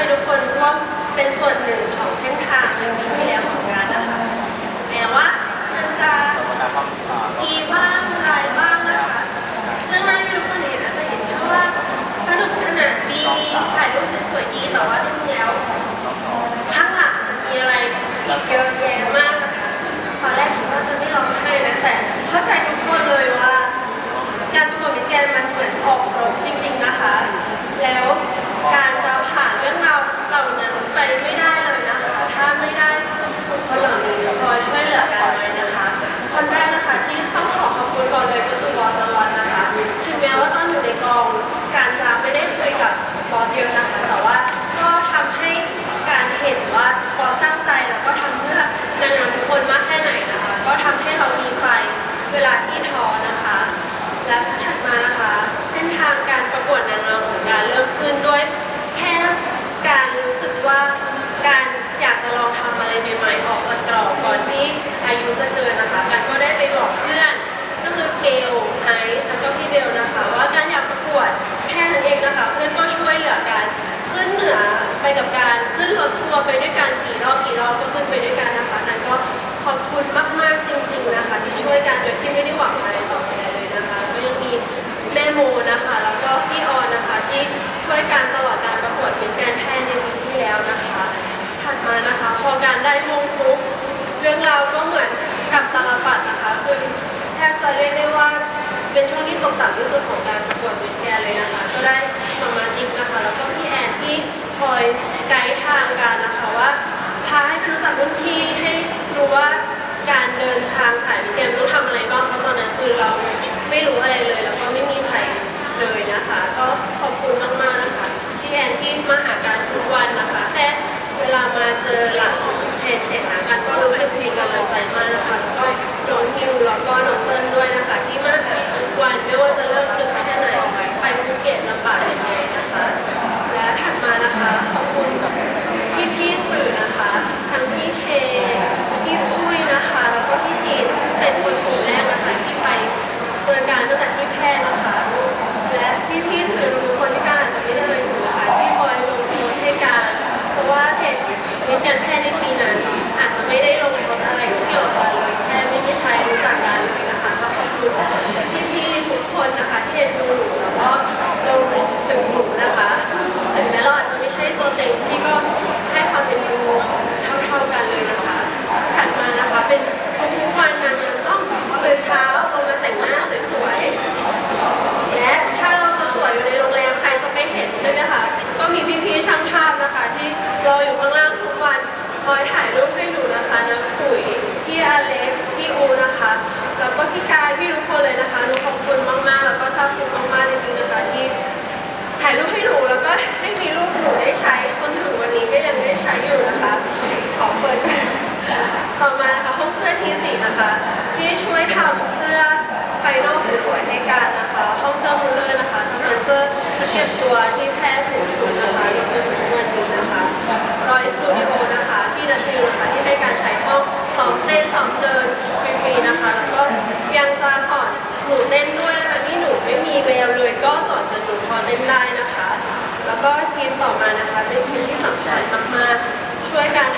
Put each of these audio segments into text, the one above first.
ให้ทุกคนร่วมเป็นส่วนหนึ่งของเส้นทางในปีที่แล้วของการนะคะแม้ว่ามันจะดีบ้างร้ายบ้างนะคะเรื่องแรกที่ทุกคนเห็นอาจจะเห็นแค่ว่าสนุกสนานดีถ่ายรูปสวยๆดีแต่ว่าจริงๆแล้วข้างหลังมันมีอะไรอีกเยอะแยะ และถัดมานะคะ เส้นทางการประกวดนางงามของการเริ่มขึ้นด้วยแค่การรู้สึกว่าการอยากจะลองทำอะไรใหม่ๆออกจากกรอบก่อนที่อายุจะเกินนะคะการก็ได้ไปบอกเพื่อน เรื่องราวก็เหมือนกับตาลปัดนะคะคือแทบจะเรียกได้ว่าเป็นช่วงที่ตกต่ำที่สุดของการประกวดมิสแกนเลยนะคะ ก็ได้มามาติ๊กนะคะ แล้วก็พี่แอนที่คอยไกด์ทางการนะคะว่าพาให้รู้จักรุ่นพี่ให้รู้ว่าการเดินทางสายมิสแกนต้องทำอะไรบ้างเพราะตอนนั้นคือเราไม่รู้อะไรเลย แล้วก็ไม่มีใครเลยนะคะ ก็ขอบคุณมากๆนะคะพี่แอนที่มาหาการทุกวันนะคะ แค่เวลามาเจอหลังเพจเสร็จ กันก็รู้สึกมีกำลังใจมากนะคะแล้วก็น้องฮิวแล้วก็น้องเติ้ลด้วยนะคะ ที่มาหาทุกวันไม่ว่าจะเริ่มดึกแค่ไหนไปภูเก็ตลำบากยังไงนะคะ และถัดมานะคะขอบคุณ เก็บตัวที่แพร่หูชุดนะคะจนถึงวันนี้นะคะรอยสตูดิโอนะคะ ที่นัทวิวนะคะที่ให้การใช้ห้องซ้อมเต้นซ้อมเดินฟรีๆนะคะ แล้วก็ยังจะสอนหนูเต้นด้วยนะคะที่หนูไม่มีแววเลย ก็สอนจนหนูพอเต้นได้นะคะ แล้วก็ทีมต่อมานะคะเป็นทีมที่สำคัญมากๆช่วยการ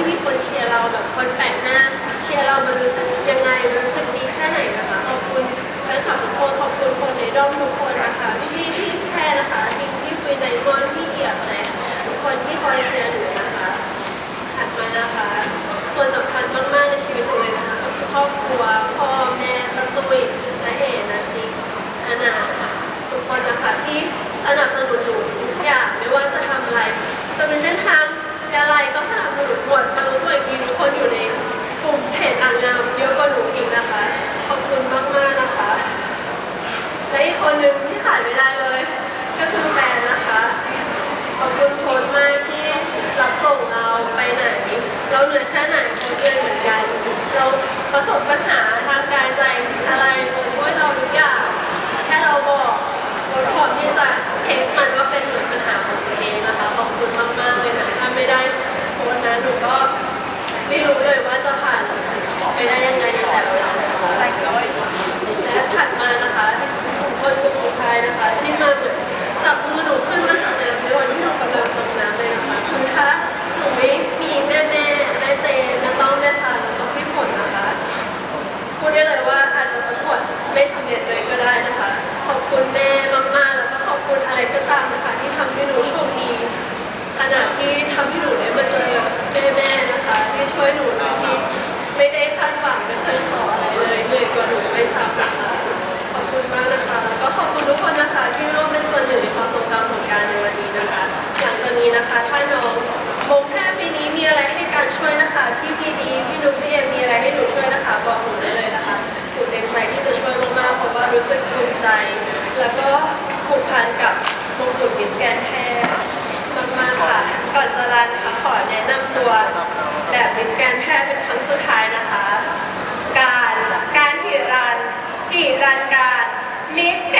ที่มีคนเชียร์เราแบบคนแปลกหน้า เชียร์เรามันรู้สึกยังไงมันรู้สึกดีแค่ไหนนะคะขอบคุณแฟนคลับทุกคนขอบคุณคนในด้อมทุกคนนะคะพี่พี่ที่แพรนะคะพี่พี่ปุยไดมอนพี่เอียบนะทุกคนที่คอยเชียร์หนูนะคะถัดมานะคะ ส่วนสำคัญมากๆในชีวิตหนูเลยนะคะก็คือครอบครัวพ่อแม่ป้าตุ้ยและเอ๋นะติ๊กอานาทุกคนนะคะที่สนับสนุนหนูทุกอย่างไม่ว่าจะทำอะไรจะเป็นเส้นทาง อะไรก็สนับสนุนหมดมารู้ตัวอีกทีทุกคนอยู่ในกลุ่มเพจนางงามเยอะกว่าหนูอีกนะคะ ขอบคุณมากๆนะคะ และอีกคนหนึ่งที่ขาดดไม่ได้เลย ก็คือแฟนนะคะ ขอบคุณโค้ชมากที่รับส่งเราไปไหน เราเหนื่อยแค่ไหนโค้ชเหนื่อยเหมือนกัน เราประสบปัญหา ไม่ได้คนนั้นหนูก็ไม่รู้เลยว่าจะผ่านไปได้ยังไงนแต่ละวันนะและถัดมานะคะคนกลุ่มสุดท้ายนะคะ ที่มาเหมือนจับมือหนูขึ้นมาจากน้ำในวันที่หนูกำลังจมน้ำ พันกับมงกุฎมิสแกนแพรมากๆค่ะ ก่อนจะรันค่ะขอแนะนำตัวแบบมิสแกนแพรเป็นครั้งสุดท้ายนะคะ การการหิรันหิรันการมิสแก